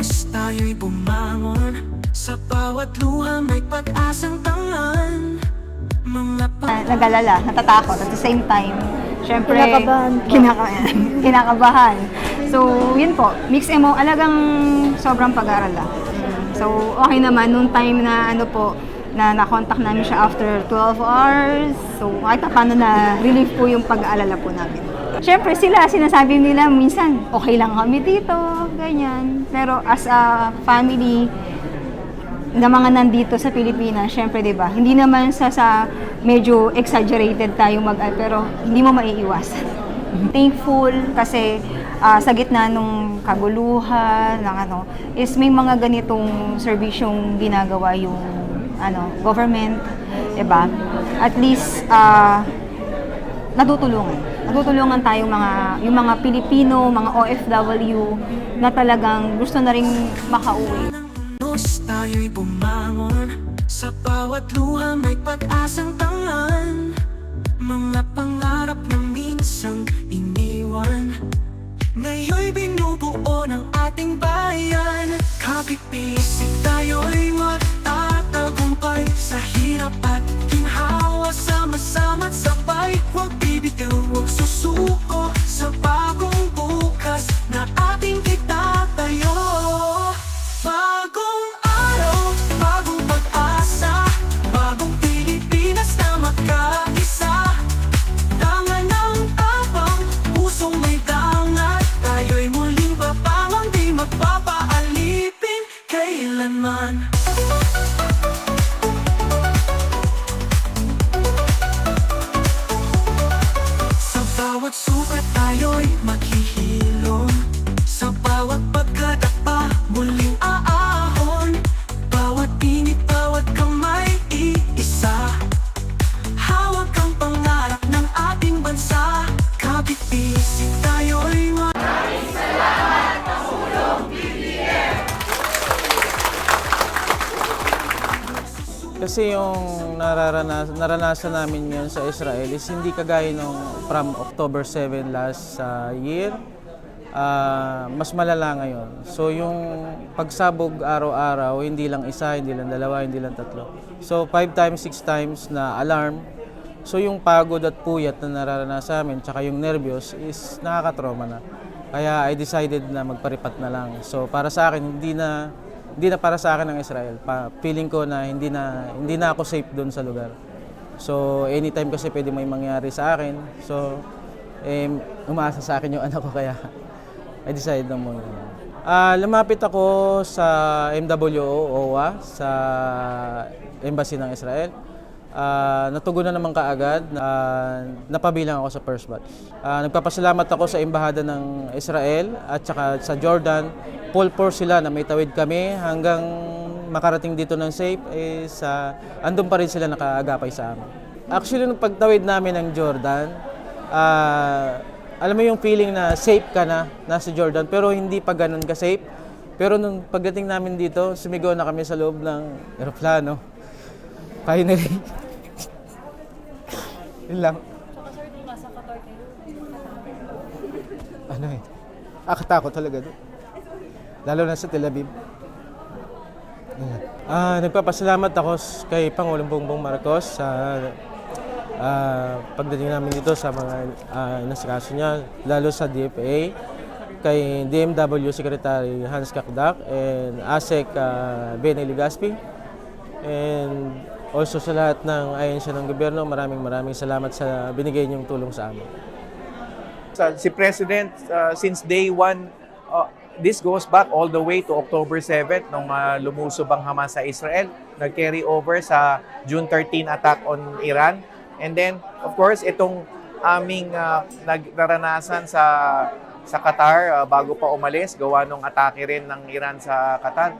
Diyos tayo'y bumangon Sa bawat luha may pag-asang tangan Mga Ah, nag-alala, natatakot at the same time. Syempre, Kinakabahan po. Kinakabahan. kinakabahan. So, yun po, mix emo, alagang sobrang pag-aaral lang. So, okay naman, nung time na ano po, na na-contact namin siya after 12 hours. So, kahit na paano na relief po yung pag-aalala po namin. Siyempre sila, sinasabi nila minsan, okay lang kami dito, ganyan. Pero as a family, na mga nandito sa Pilipinas, syempre 'di ba? Hindi naman sa sa medyo exaggerated tayo mag pero hindi mo maiiwasan. Thankful kasi ah, sa gitna nung kaguluhan ng ano is may mga ganitong serbisyong ginagawa yung ano government, 'di ba? At least ah, natutulungan. Natutulungan tayong mga yung mga Pilipino, mga OFW na talagang gusto na ring makauwi. Diyos tayo'y bumangon Sa bawat luha may pag-asang tangan Kasi yung nararanas, naranasan namin ngayon sa Israel is hindi kagaya nung from October 7 last uh, year. Ah, mas malala ngayon. So yung pagsabog araw-araw, hindi lang isa, hindi lang dalawa, hindi lang tatlo. So five times, six times na alarm. So yung pagod at puyat na nararanasan namin, tsaka yung nervyos is nakakatrauma na. Kaya I decided na magparipat na lang. So para sa akin, hindi na hindi na para sa akin ang Israel. Pa, feeling ko na hindi na hindi na ako safe doon sa lugar. So anytime kasi pwede may mangyari sa akin. So eh, umaasa sa akin yung anak ko kaya I decided na muna. Ah, lumapit ako sa MWO OWA sa embassy ng Israel. Ah, natugunan naman kaagad na napabilang ako sa first batch. Ah, nagpapasalamat ako sa embahada ng Israel at saka sa Jordan. Full force sila na may tawid kami hanggang makarating dito ng safe is ah, andun pa rin sila nakaagapay sa amin. Actually, nung pagtawid namin ng Jordan, ah, alam mo yung feeling na safe ka na, nasa Jordan, pero hindi pa ganun ka safe. Pero nung pagdating namin dito, sumigaw na kami sa loob ng aeroplano. Finally. Yun lang. Ano eh. Akatakot talaga doon. Lalo na sa Tel Aviv. Ah, nagpapasalamat ako kay Pangulong Bongbong Marcos sa ah, pagdating namin dito sa mga uh, nasikaso niya, lalo sa DFA, kay DMW Secretary Hans Kakdak and ASEC uh, Benny Ligaspi. And also sa lahat ng ahensya ng gobyerno, maraming maraming salamat sa binigay niyong tulong sa amin. si President uh, since day one, uh, this goes back all the way to October 7 nung uh, lumusob ang Hamas sa Israel. Nag-carry over sa June 13 attack on Iran. And then, of course, itong aming uh, naranasan sa sa Qatar uh, bago pa umalis, gawa nung atake rin ng Iran sa Qatar.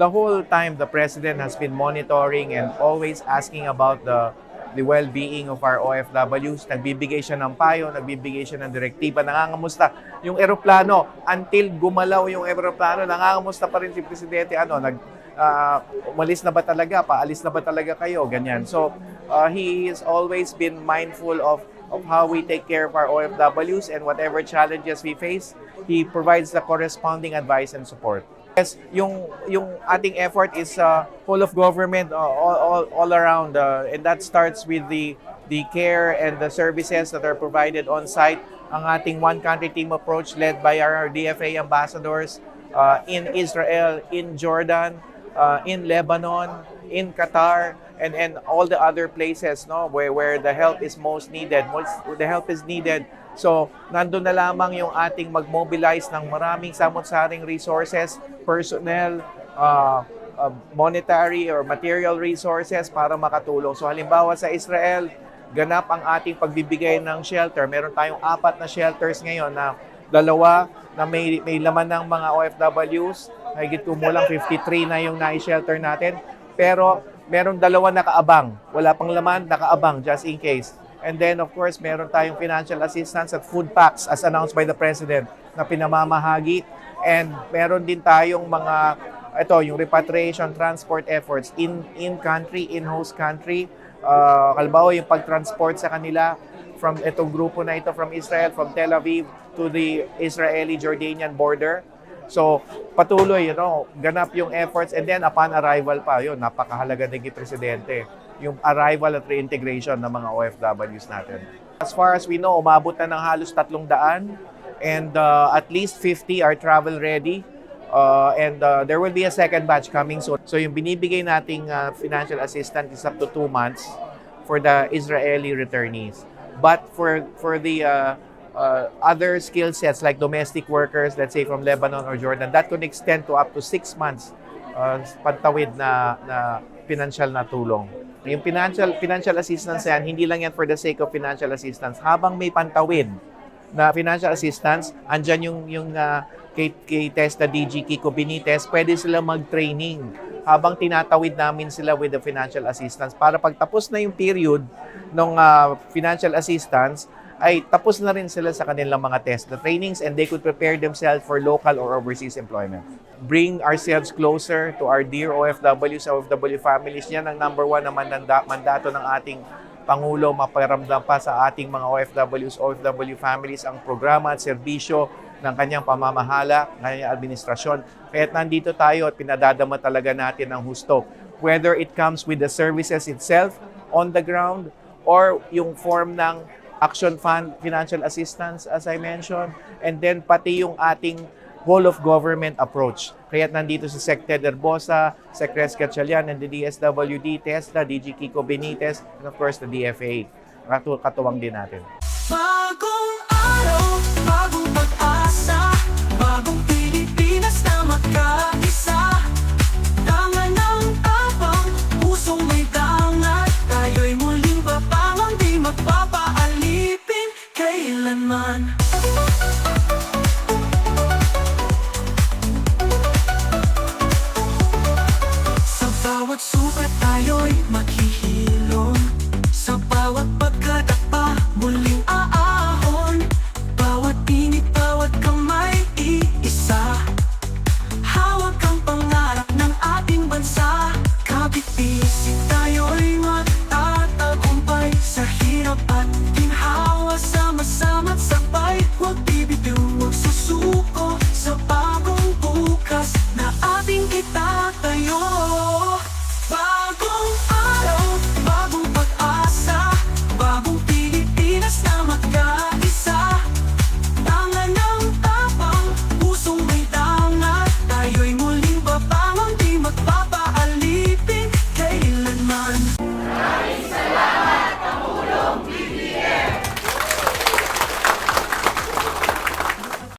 The whole time, the President has been monitoring and always asking about the the well-being of our OFWs. Nagbibigay siya ng payo, nagbibigay siya ng direktiba, nangangamusta yung eroplano. Until gumalaw yung eroplano, nangangamusta pa rin si Presidente. Ano, nag, ah, umalis na ba talaga? Paalis na ba talaga kayo? Ganyan. So, uh, he has always been mindful of of how we take care of our OFWs and whatever challenges we face, he provides the corresponding advice and support. Yes, yung yung ating effort is uh, whole of government uh, all, all, all around uh, and that starts with the the care and the services that are provided on site ang ating one country team approach led by our DFA ambassadors uh, in Israel, in Jordan, uh, in Lebanon, in Qatar and and all the other places no where where the help is most needed. Most, the help is needed So, nandun na lamang yung ating mag-mobilize ng maraming samot-saring resources, personnel, uh, uh, monetary or material resources para makatulong. So, halimbawa sa Israel, ganap ang ating pagbibigay ng shelter. Meron tayong apat na shelters ngayon na dalawa na may, may laman ng mga OFWs. Higit kumulang 53 na yung nai-shelter natin. Pero meron dalawa nakaabang. Wala pang laman, nakaabang just in case. And then, of course, meron tayong financial assistance at food packs as announced by the President na pinamamahagi. And meron din tayong mga, ito, yung repatriation transport efforts in in country, in host country. Uh, halimbawa, yung pag-transport sa kanila from itong grupo na ito from Israel, from Tel Aviv to the Israeli-Jordanian border. So, patuloy, you know, ganap yung efforts and then upon arrival pa, yun, napakahalaga kay Presidente yung arrival at reintegration ng mga OFWs natin. As far as we know, umabot na ng halos 300 and uh, at least 50 are travel ready. Uh, and uh, there will be a second batch coming soon. So yung binibigay nating uh, financial assistance is up to two months for the Israeli returnees. But for for the uh, uh, other skill sets like domestic workers, let's say from Lebanon or Jordan, that could extend to up to six months uh, pantawid na, na financial na tulong. Yung financial financial assistance yan, hindi lang yan for the sake of financial assistance. Habang may pantawid na financial assistance, andyan yung, yung uh, kay, kay Testa DG Kiko Benitez, pwede sila mag-training habang tinatawid namin sila with the financial assistance para pagtapos na yung period ng uh, financial assistance, ay tapos na rin sila sa kanilang mga test, the trainings, and they could prepare themselves for local or overseas employment. Bring ourselves closer to our dear OFWs, OFW families. Yan ang number one na mandanda, mandato ng ating Pangulo maparamdam pa sa ating mga OFWs, OFW families ang programa at serbisyo ng kanyang pamamahala, ng kanyang administrasyon. Kaya't nandito tayo at pinadadama talaga natin ang husto. Whether it comes with the services itself on the ground or yung form ng Action Fund Financial Assistance as I mentioned and then pati yung ating whole of government approach. Kaya nandito si Sec Ted Herbosa, Sec Res Gatchalian, and the DSWD, TESDA, DG Kiko Benitez, and of course the DFA. Katu- Katuwang din natin. Bawat